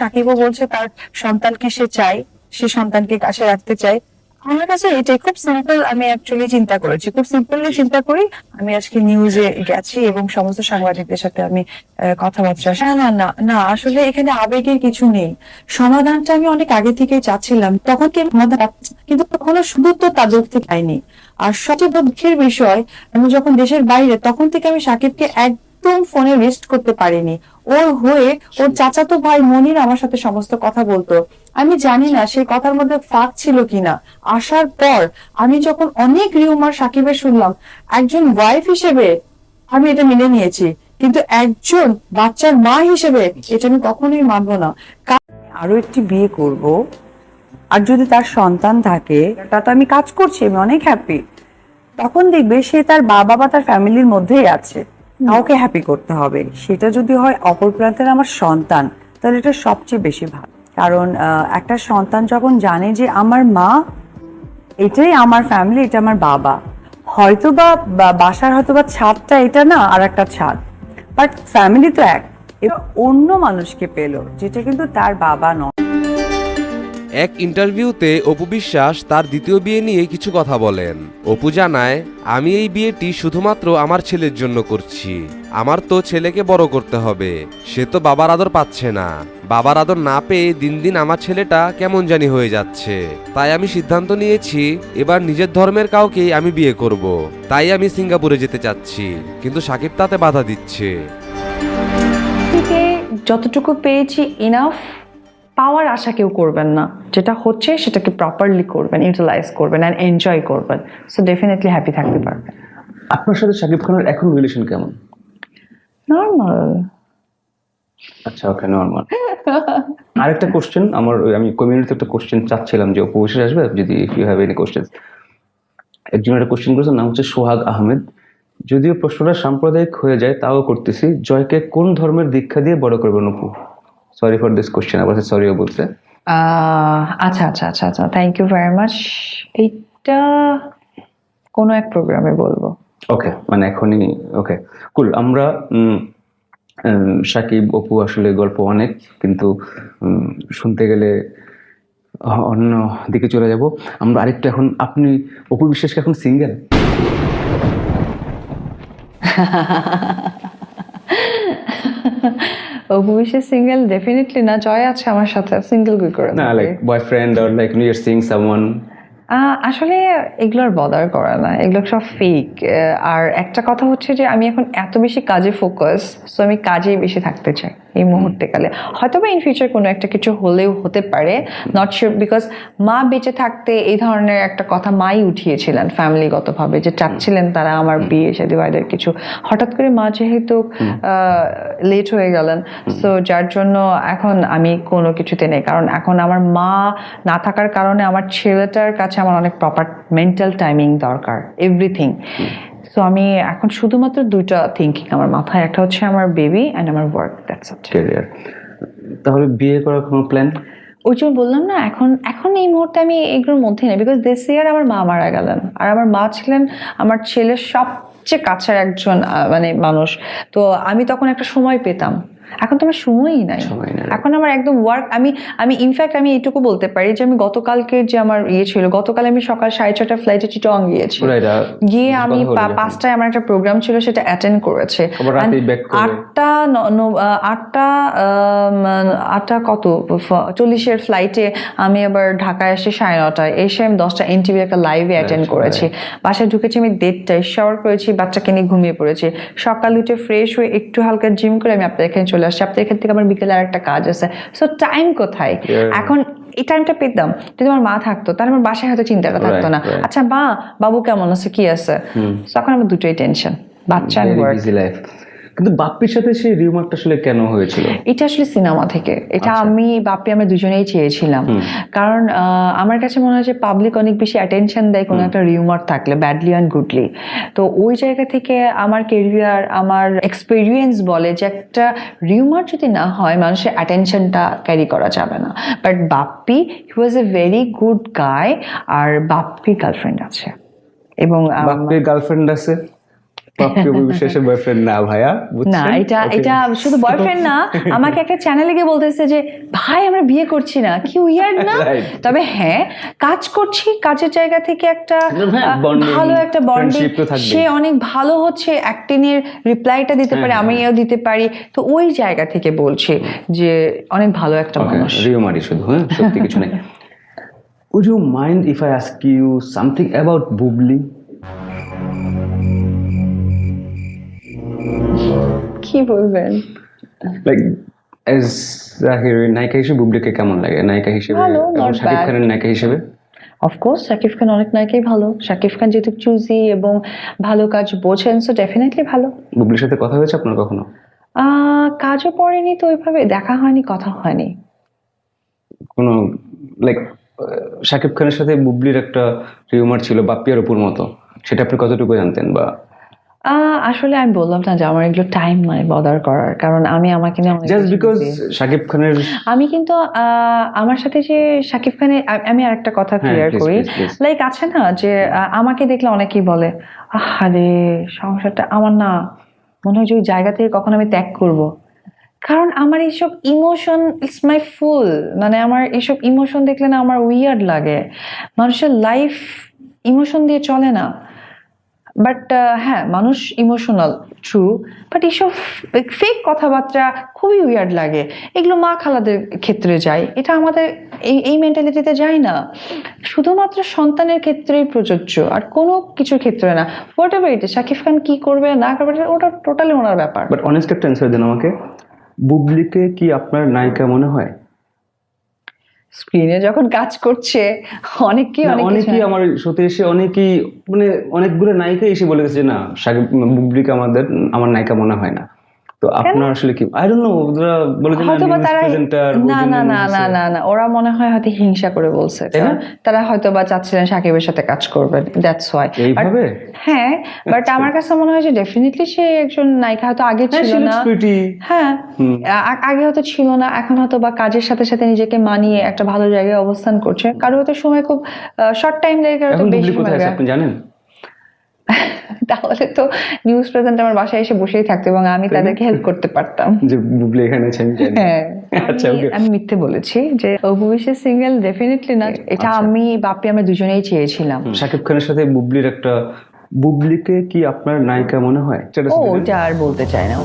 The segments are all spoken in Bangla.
সাকিবও বলছে তার সন্তানকে সে চায়, সে সন্তানকে কাছে রাখতে চায়। আমার কাছে এটাই খুব সিম্পল আমি অ্যাকচুয়ালি চিন্তা করেছি। খুব সিম্পলি চিন্তা করি, আমি আজকে নিউজে গেছি এবং সমস্ত সাংবাদিকদের সাথে আমি কথাবার্তা না না না আসলে এখানে আবেগের কিছু নেই। সমাধানটা আমি অনেক আগে থেকেই চাচ্ছিলাম, তখন কি কিন্তু কখনো শুধু তো তাদের থেকে পাইনি আর সবচেয়ে দুঃখের বিষয়, আমি যখন দেশের বাইরে, তখন থেকে আমি সাকিবকে একদম ফোনে রেস্ট করতে পারেনি। ওর হয়ে ওর চাচাতো ভাই মনির আমার সাথে সমস্ত কথা বলতো। আমি জানি না সেই কথার মধ্যে ফাঁক ছিল কিনা। আসার পর আমি যখন অনেক রিউমার সাকিবের শুনলাম একজন ওয়াইফ হিসেবে আমি এটা মেনে নিয়েছি। কিন্তু একজন বাচ্চার মা হিসেবে এটা আমি কখনোই মানবো না। আরও একটি বিয়ে করব আর যদি তার সন্তান থাকে তা তো আমি কাজ করছি আমি অনেক হ্যাপি তখন দেখবে সে তার বাবা বা তার ফ্যামিলির মধ্যেই আছে। কাউকে হ্যাপি করতে হবে। সেটা যদি হয় অপর প্রান্তের আমার সন্তান, তাহলে এটা সবচেয়ে বেশি ভালো। কারণ একটা সন্তান যখন জানে যে আমার মা, এটাই আমার ফ্যামিলি এটা আমার বাবা হয়তো বা, বাসার হয়তো বা ছাদটা এটা না, আর একটা ছাদ। বাট ফ্যামিলি তো এক। এবার অন্য মানুষকে পেল, যেটা কিন্তু তার বাবা নয়। এক ইন্টারভিউতে অপু বিশ্বাস তার দ্বিতীয় বিয়ে নিয়ে কিছু কথা বলেন। অপু জানায়, আমি এই বিয়েটি শুধুমাত্র আমার ছেলের জন্য করছি। আমার তো ছেলেকে বড় করতে হবে। সে তো বাবার আদর পাচ্ছে না। বাবার আদর না পেয়ে দিন দিন আমার ছেলেটা কেমন জানি হয়ে যাচ্ছে। তাই আমি সিদ্ধান্ত নিয়েছি, এবার নিজের ধর্মের কাউকেই আমি বিয়ে করব। তাই আমি সিঙ্গাপুরে যেতে চাচ্ছি, কিন্তু সাকিব তাতে বাধা দিচ্ছে। যতটুকু পেয়েছি ইনাফ পাওয়ার আশা কেউ করবেন না। যেটা হচ্ছে সেটাকে প্রপারলি করবেন ইউটিলাইজ করবেন অ্যান্ড এনজয় করবেন। সো ডেফিনেটলি হ্যাপি থাকতে পারবেন। আপনার সাথে শাকিব খানের এখন রিলেশন কেমন? নর্মাল আচ্ছা ওকে নর্মাল আরেকটা কোশ্চেন আমার আমি কমিউনিটিতে একটা কোশ্চেন চাচ্ছিলাম যে অপবিশ্বাস আসবে যদি if you have any question একজন একটা কোশ্চেন করেছেন নাম হচ্ছে সোহাগ আহমেদ। যদিও প্রশ্নটা সাম্প্রদায়িক হয়ে যায় তাও করতেছি। জয়কে কোন ধর্মের দীক্ষা দিয়ে বড় করবেন Apu? Sorry for this question আবার সরিও বলছে আচ্ছা আচ্ছা আচ্ছা আচ্ছা থ্যাংক ইউ ভেরি মাচ এইটা কোনো এক প্রোগ্রামে বলব। ওকে মানে এখনই ওকে কুল আমরা সাকিব অপু আসলে গল্প অনেক কিন্তু শুনতে গেলে অন্য দিকে চলে যাব। আমরা আরেকটু এখন আপনি অপু বিশ্বাসকে এখন সিঙ্গেল অভিষেক সিঙ্গেল ডেফিনেটলি না জয় আছে আমার সাথে সিঙ্গেল কি করে না like boyfriend or like you are seeing someone আসলে এগুলোর বদার করে না এগুলো সব ফেক আর একটা কথা হচ্ছে যে আমি এখন এত বেশি কাজে ফোকাস সো আমি কাজেই বেশি থাকতে চাই। এই মুহূর্তে কালে হয়তো বা ইন ফিউচার কোনো একটা কিছু হলেও হতে পারে নট শিওর বিকজ মা বেঁচে থাকতে এই ধরনের একটা কথা মাই উঠিয়েছিলেন ফ্যামিলিগতভাবে যে চাচ্ছিলেন তারা আমার বিয়ে শাদী ভাইদের কিছু। হঠাৎ করে মা যেহেতু লেট হয়ে গেলেন সো যার জন্য এখন আমি কোনো কিছুতে নেই। কারণ এখন আমার মা না থাকার কারণে আমার ছেলেটার কাছে আমার অনেক প্রপার মেন্টাল টাইমিং দরকার এভরিথিং সো আমি এখন শুধুমাত্র দুইটা থিঙ্কিং আমার মাথায় একটা হচ্ছে আমার বেবি অ্যান্ড আমার ওয়ার্ক দ্যাটস ইট ক্যারিয়ার তাহলে বিয়ে করার কোনো প্ল্যান ওই জন্য বললাম না এখন এখন এই মুহূর্তে আমি এগুলোর মধ্যে নেই বিকজ দিস ইয়ার আমার মা মারা গেলেন। আর আমার মা ছিলেন আমার ছেলের সবচেয়ে কাছের একজন মানে মানুষ। তো আমি তখন একটা সময় পেতাম। এখন তো আমার সময়ই নাই। এখন আমার একদম ওয়ার্ক আমি আমি ইনফ্যাক্ট আমি এইটুকু বলতে পারি যে আমি গতকালকে যে আমার ইয়ে ছিল গতকাল আমি সকাল সাড়ে ছটা ফ্লাইটে চিটং গিয়েছি গিয়ে আমি। পাঁচটায় আমার একটা প্রোগ্রাম ছিল সেটা অ্যাটেন্ড করেছে। আটটা আটটা আটটা কত? চল্লিশের ফ্লাইটে আমি আবার ঢাকায় আসছি সাড়ে নটায় এসে আমি দশটা এনটিভির একটা লাইভে অ্যাটেন্ড করেছি। বাসায় ঢুকেছি আমি দেড়টায় শাওয়ার করেছি বাচ্চাকে নিয়ে ঘুমিয়ে পড়েছি। সকাল উঠে ফ্রেশ হয়ে একটু হালকা জিম করে আমি আপনাদের এখানে চলে আসছি। আপনি এখান থেকে আমার বিকেলে আর একটা কাজ আছে। সো টাইম কোথায়? এখন এই টাইমটা পেতাম। যদি আমার মা থাকতো তাহলে আমার বাসায় হয়তো চিন্তাটা থাকতো না। আচ্ছা মা বাবু কেমন আছে? কি আছে? তখন আমার দুটোই টেনশন বাচ্চা লাইফ কিন্তু বাপ্পির সাথে সেই রিউমারটা আসলে কেন হয়েছিল? এটা আসলে সিনেমা থেকে। এটা আচ্ছা। আমি বাপ্পি আমরা দুজনেই চেয়েছিলাম। কারণ আমার কাছে মনে হয় যে পাবলিক অনেক বেশি অ্যাটেনশন দেয় কোনো একটা রিউমার থাকলে ব্যাডলি অ্যান্ড গুডলি তো ওই জায়গা থেকে আমার কেরিয়ার আমার এক্সপিরিয়েন্স বলে যে একটা রিউমার যদি না হয় মানুষের অ্যাটেনশনটা ক্যারি করা যাবে না। But Bappi he was a very good guy আর বাপ্পির গার্লফ্রেন্ড আছে। এবং বাপ্পির গার্লফ্রেন্ড আছে? পাপ্পি বয়ফ্রেন্ড না ভাইয়া না এটা এটা শুধু বয়ফ্রেন্ড না আমাকে একটা চ্যানেলে গিয়ে বলতেছে যে ভাই আমরা বিয়ে করছি না। কি উইয়ার্ড না? তবে হ্যাঁ কাজ করছি কাজের জায়গা থেকে একটা হ্যাঁ, ভালো একটা বন্ডিং। সে অনেক ভালো হচ্ছে অ্যাক্টিং এর রিপ্লাইটা দিতে পারে হ্যাঁ, আমিও দিতে পারি। তো ওই জায়গা থেকে বলছি যে অনেক ভালো একটা মানুষ। রিও মারি শুধু হ্যাঁ সত্যি কিছু নেই। Would you mind if I ask you something about Bubly কি বলবেন? লাইক এজ নায়িকা হিসেবে বুবলিকে কেমন লাগে? নায়িকা হিসেবে? ভালো, শাকিব খানের নায়িকা হিসেবে? অফকোর্স শাকিব খান অনেক নায়িকাই ভালো। শাকিব খান যেহেতু চুজি এবং ভালো কাজ বোঝেন সো ডেফিনেটলি ভালো। বুবলির সাথে কথা হয়েছে আপনার কখনো? কাজও পড়েনি তো ওইভাবে দেখা হয়নি কথা হয়নি। কোনো লাইক শাকিব খানের সাথে বুবলির একটা রিউমার ছিল বাপ্পিয়ার উপর মতো। সেটা আপনি কতটুকু জানতেন বা আহ, আসলে আমি বললাম না যে আমার এগুলো টাইম নাই বদার করার কারণ আমি আমাকে নিয়ে অনেক জাস্ট বেশি বিকজ busy। শাকিব খানের আমি কিন্তু আমার সাথে যে শাকিব খানের আ- আমি আর একটা কথা হ্যাঁ, ক্লিয়ার করি. লাইক আছে না যে আমাকে দেখলে অনেকেই বলে আরে সংসারটা আমার না মনে হয় যে ওই জায়গা থেকে কখন আমি ত্যাগ করব? কারণ আমার এইসব ইমোশন ইটস মাই ফুল মানে আমার এইসব ইমোশন দেখলে না আমার উইয়ার্ড লাগে। মানুষের লাইফ ইমোশন দিয়ে চলে না। বাট হ্যাঁ মানুষ ইমোশনাল ট্রু বাট এইসব ফেক কথাবার্তা খুবই উইয়ার্ড লাগে। এগুলো মা খালাদের ক্ষেত্রে যায়। এটা আমাদের এই এই মেন্টালিটিতে যায় না। শুধুমাত্র সন্তানের ক্ষেত্রেই প্রযোজ্য, আর কোনো কিছুর ক্ষেত্রে না। Whatever it Shakib Khan কি করবে, না করবে ওটা টোটালি ওনার ব্যাপার। বাট অনেস্ট একটা অ্যান্সার দেন আমাকে বুবলিকে কি আপনার নায়িকা মনে হয়? স্ক্রিনে যখন কাজ করছে অনেকেই অনেকেই আমার সত্যি এসে অনেকেই মানে অনেকগুলো নায়িকা এসে বলে গেছে না সাকিব বুবলিকে আমাদের আমার নায়িকা মনে হয় না। তো আপনার আসলে কি আই ডোন্ট নো ওরা বলে যে হয়তো তারা না না না না না না ওরা মনে হয় হয়তো হিংসা করে বলছে তারা হয়তো বা চাচ্ছিলেন সাকিবের সাথে কাজ করবেন দ্যাটস ওয়াই এইভাবে? হ্যাঁ বাট আচ্ছা। আমার কাছে মনে হয় যে ডেফিনেটলি সে একজন নায়িকা হয়তো আগে হ্যাঁ, ছিল না। হ্যাঁ আগে হয়তো ছিল না এখন হয়তো বা কাজের সাথে সাথে নিজেকে মানিয়ে একটা ভালো জায়গায় অবস্থান করছে। কারও হয়তো সময় খুব শর্ট টাইম লাগে বেশি জানেন? তাহলে তো নিউজ প্রেজেন্ট আমার বাসায় এসে বসেই থাকতো এবং আমি তাদেরকে হেল্প করতে পারতাম। যে বুবলি এখানে আছে আমি জানি হ্যাঁ। আচ্ছা আমি- ওকে আমি মিথ্যে বলেছি যে ভবিষ্যৎ সিঙ্গেল ডেফিনেটলি না এটা। আমি বাপি আমরা দুজনেই চেয়েছিলাম। শাকিব খানের সাথে বুবলির একটা বুবলিকে কি আপনার নায়িকা মনে হয়? ও শুনে আর বলতে চাই না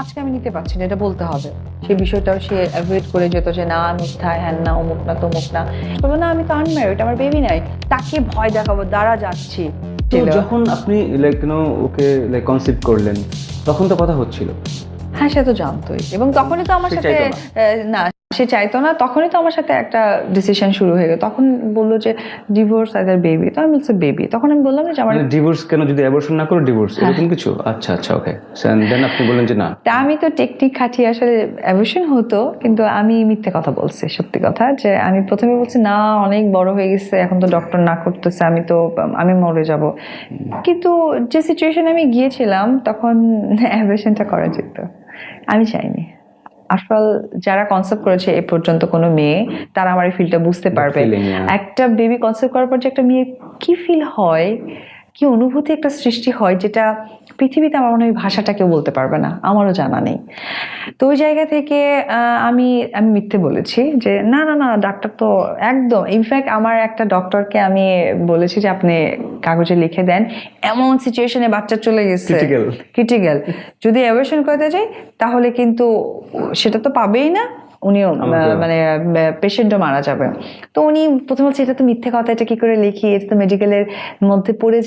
আজকে আমি নিতে পারছি না এটা বলতে হবে। সেই বিষয়টাও সে অ্যাভয়েড করে যেত যে না মিথ্যা হ্যান না অমুক না তমুক না। বলব না আমি তো আনম্যারিড আমার বেবি নাই। তাকে ভয় দেখাবো দাঁড়া যাচ্ছি। তো যখন আপনি like no okay like concept করলেন তখন তো কথা হচ্ছিল। হ্যাঁ সে তো জানতোই। এবং তখনই তো আমার সাথে না সে চাইতো না তখনই তো আমার সাথে একটা ডিসিশন শুরু হয়ে গেল। তখন বলল যে ডিভোর্স আইদার বেবি তো আমি বলছি বেবি তখন আমি বললাম যে আমার মানে ডিভোর্স কেন? যদি অ্যাবর্শন না করো ডিভোর্স হ্যাঁ। এরকম কিছু? আচ্ছা আচ্ছা ওকে দেন আপনি বললেন যে না। তা আমি তো টেকনিক খাটিয়ে আসলে অ্যাবর্শন হতো কিন্তু আমি মিথ্যে কথা বলছি সত্যি কথা। যে আমি প্রথমে বলছি না অনেক বড় হয়ে গেছে এখন তো ডক্টর না করতেছে আমি তো আমি মরে যাব। কিন্তু যে সিচুয়েশনে আমি গিয়েছিলাম তখন অ্যাবর্শনটা করা যেত। আমি চাইনি। আফটার যারা কনসেপ্ট করেছে এ পর্যন্ত কোনো মেয়ে তারা আমার এই ফিলটা বুঝতে পারবে। একটা বেবি কনসেপ্ট করার পর যে একটা মেয়ে কি ফিল হয় কি অনুভূতি একটা সৃষ্টি হয় যেটা পৃথিবীতে আমার মনে হয় ভাষাটা কেউ বলতে পারবে না আমারও জানা নেই। তো ওই জায়গা থেকে আমি আমি মিথ্যে বলেছি যে না না না ডাক্তার তো একদম ইনফ্যাক্ট আমার একটা ডক্টরকে আমি বলেছি যে আপনি কাগজে লিখে দেন এমন সিচুয়েশনে বাচ্চা চলে গেছে. ক্রিটিক্যাল যদি অ্যাবর্শন করতে যাই তাহলে কিন্তু সেটা তো পাবেই না উনিও মানে পেশেন্টও মারা যাবে। তো উনি প্রথমে বলছে এটা তো মিথ্যে কথা এটা কি করে লিখি? এটা তো মেডিকেলের মধ্যে পড়ে যায়।